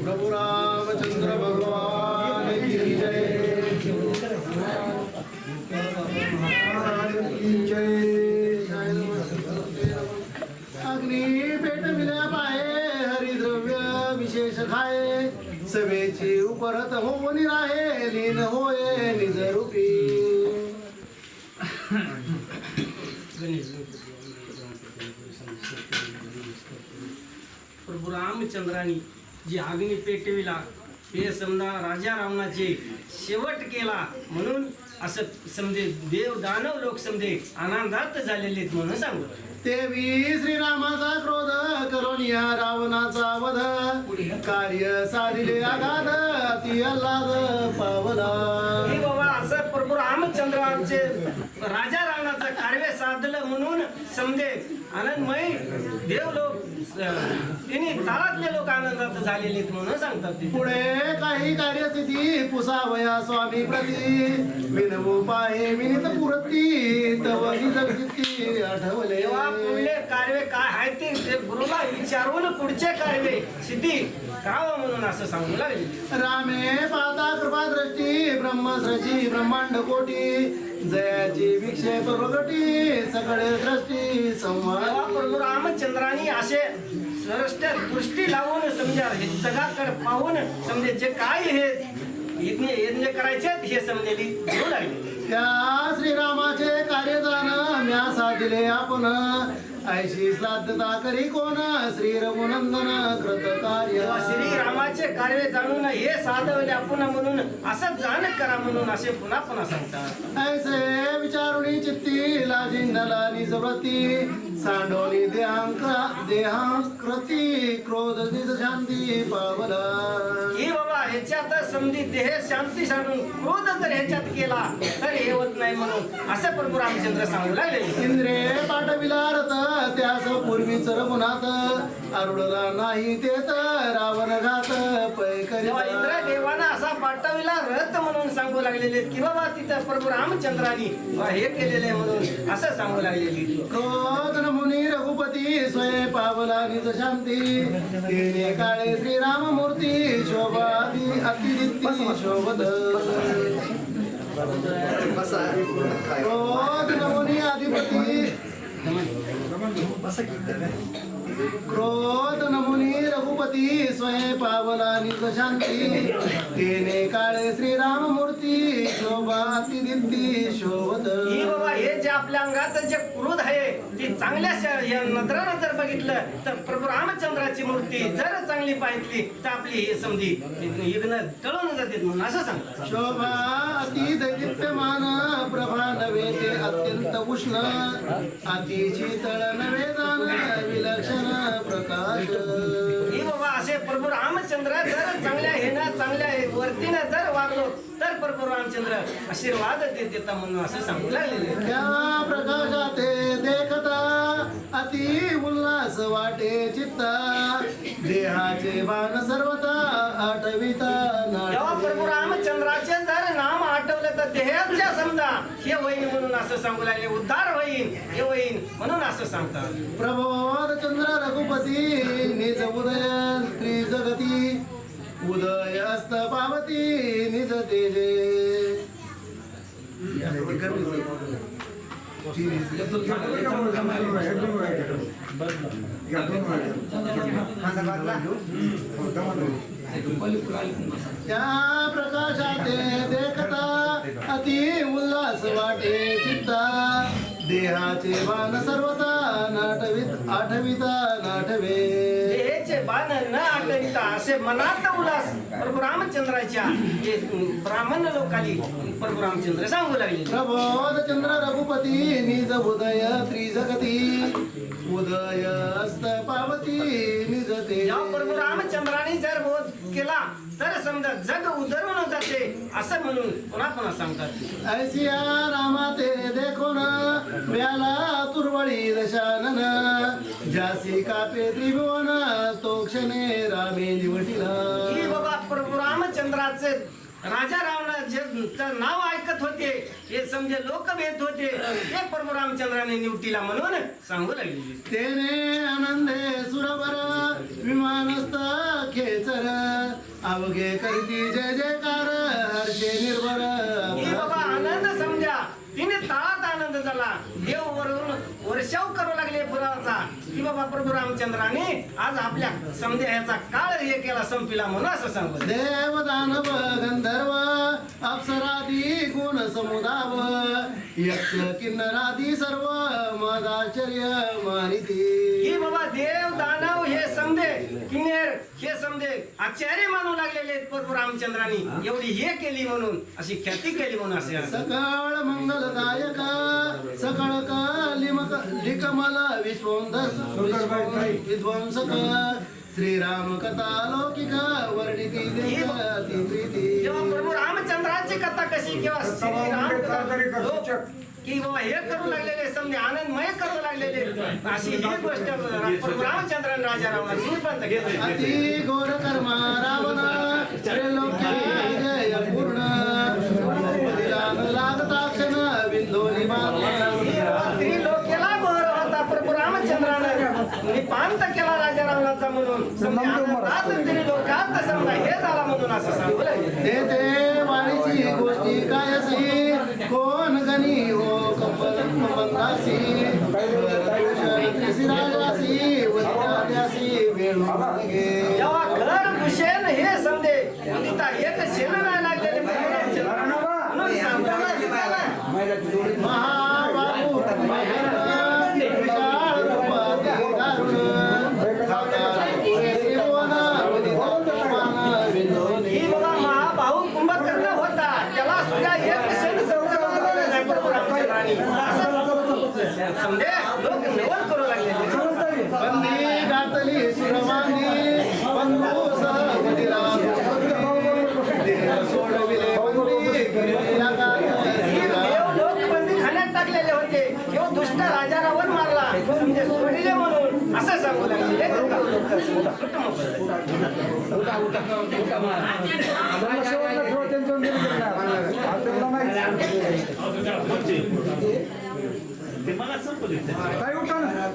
પ્રભુ રામચંદ્ર ભગવાન કી જય કી જય અગ્નિ પેટ મિલ્યા પાએ હરિદ્રવ્ય વિશેષ ખાય સવેચી ઉપરત હોવની રાહે લીન હોય નિજ રૂપી रामचंद्राने जी अग्नी पेटविला हे समजा राजा रावणाचे शेवट केला म्हणून असं समजे देव दानव लोक समजे आनंदात झालेले म्हणून सांगू. देवी श्रीरामाचा क्रोध करून या रावणाचा वध. कार्य साधिले आघात ती अल्लाद पावला. हे बाबा असं प्रभू रामचंद्रांचे राजा रावणाचं कार्य साधलं म्हणून समजे. आनंदमय देव लोक त्यांनी तारातले लोक आनंदात झालेले म्हणून सांगतात ते पुढे काही कार्यस्थिती पुसावया स्वामी प्रती. विनवू पाहे विनित पुरती तव जगती आठवले तेव्हा पुढले कार्य काय आहे ते? ते गुरुला विचारून पुढचे कार्य सिद्धी करावं म्हणून असं सांगू लागले. रामे पाता कृपा दृष्टी ब्रह्मसृजी ब्रह्मांड कोटी. जयाची विक्षेप प्रगटी सकळे दृष्टी संवाद. तेव्हा प्रभू रामचंद्रानी असे सरष्ट दृष्टी लावून समजा हे जगाकडे पाहून समजे जे काय हे यज्ञ यज्ञ करायचे हे समजेली घेऊ लागले. त्या श्रीरामाचे कार्य जाण म्या साधिले आपण. ऐशी श्राद्धता करी कोण? श्री रघुनंदन कृत कार्य. श्री रामाचे कार्य जाणून हे साधवले आपण म्हणून असं जाण करा म्हणून असे पुन्हा पुन्हा सांगतात. ऐसे विचारुणी चित्ती लाजिंडला निज व्रती. सांडोनी देहांक देहांकृती क्रोध निज शांती पावला. ह्याच्यात समजी देह शांती सांडून क्रोध जर ह्याच्यात केला तर हे होत नाही म्हणून असं प्रभू रामचंद्र सांगू लागले. इंद्रे पाठविला रथ त्यास पूर्वीच रघुनाथ आरुडला नाही तेत रावण घात पै तेव्हा इंद्र देवाना पाठविला रथ म्हणून सांगू लागलेले की बाबा तिथं प्रभू रामचंद्रानी हे केलेले म्हणून असं सांगू लागलेली क्रोध मुनी रघुपती स्वय पावला निज शांती. तिने काळे श्रीराम मूर्ती शोभा अति अतिरिक्ती शोभत. क्रोध मुनी अधिपती. क्रोध नमुनी रघुपती स्वय पावला निज शांती तिने काळे श्रीराम मूर्ती शोभा शोभत. ही हे आपल्या अंगात जे क्रोध आहे ती चांगल्या या नजरानं जर बघितलं तर प्रभू रामचंद्राची मूर्ती जर चांगली पाहिली तर आपली हे समजी यज्ञ टळून जाते म्हणून असं सांगतात. शोभा अति प्रभा नव्हे ते अत्यंत उष्ण. अति शीतळ नव्हे दान विलक्षण प्रकाश. ही बाबा असे प्रभू रामचंद्र जर चांगल्या हेनं चांगल्या वर्तीनं जर वागलो तर प्रभू रामचंद्र आशीर्वाद देत देता म्हणून असं सांगू लागलेले त्या प्रकाशाते देखता अति उल्हास वाटे चित्ता देहाचे बाण सर्वता आठविता तेव्हा प्रभू. रामचंद्राचे जर नाम आठवलं तर देहाच्या समजा हे होईन म्हणून असं सांगू लागले उद्धार होईन हे होईन म्हणून असं सांगतात. प्रबोध चंद्र रघुपती निज उदय त्रिजगती उदय अस्त पावती निज तेजे त्या प्रकाशाते देखता अति उल्हास वाटे चित्ता. देहाचे बाण सर्वता नाटवित आठविता नाटवे देहाचे बाण न असे मनात उल्हास प्रभू रामचंद्राच्या जे ब्राह्मण लोकाली प्रभू रामचंद्र सांगू लागले. प्रबोध चंद्र रघुपती निज उदय त्रिजगती. उदय अस्त पावती निज ते जेव्हा प्रभू रामचंद्राने जर बोध केला तर समजा जग उधरून जाते असं म्हणून पुन्हा पुन्हा सांगतात. ऐसिया रामा ते देखोन म्याला तुरवळी दशानन. जासी कापे त्रिभुवन तो क्षणे रामे निवटिला बाबा प्रभू रामचंद्राचे राजा रावला जे नाव ऐकत होते हे समजे लोक भेट होते. ते प्रभू रामचंद्राने निवटीला म्हणून सांगू लागले तेने आनंदे सुरवर विमानस्त खेचर. अवघे करती जय जयकार हर्षे निर्भर. बाबा आनंद समजा. तिने तात आनंद झाला. देव वर्षाव करू लागले पुराचा. की बाबा प्रभू रामचंद्राने आज आपल्या समजा ह्याचा काळ हे केला संपिला म्हणून असं सांगत देव दानव गंधर्व अप्सरादी गुण समुदाव यक्ष किन्नरादी सर्व मदाश्चर्य मानिती. ही बाबा देव दानव हे समजे किन्नेर हे समजे आचार्य मानू लागलेले आहेत प्रभू रामचंद्रानी. एवढी हे केली म्हणून अशी ख्याती केली म्हणून असे. सकळ मंगलदायक सकळ लिमक लिकमल विश्वंदर विध्वंसक श्रीराम कथा लौकिक वर्णिती देती प्रीती जेव्हा प्रभू रामचंद्राची कथा कशी किंवा श्रीराम लोक की बाबा हे करू लागलेले समजे आनंदमय करू लागलेले अशी ही गोष्ट प्रभू रामचंद्रन राजा अति घोर कर्म रावण त्रैलोक्य जय पूर्ण. दिला न लागता क्षण बिंदोनी होता प्रभू रामचंद्रानं. निपांत केला राजा रावणाचा म्हणून लोकात समजा हे झाला म्हणून असं सांगू ते ते वाणीची गोष्टी काय असी कोण गणी हो कंबल कंबंदासी समजे लोक करू लागले बंदी गातली बंधू सोडविले बंदी लोक बंदी खाण्यात टाकलेले होते किंवा दुष्ट राजारावर मारला म्हणजे सोडिले म्हणून असं सांगू लागले 大悟ちかな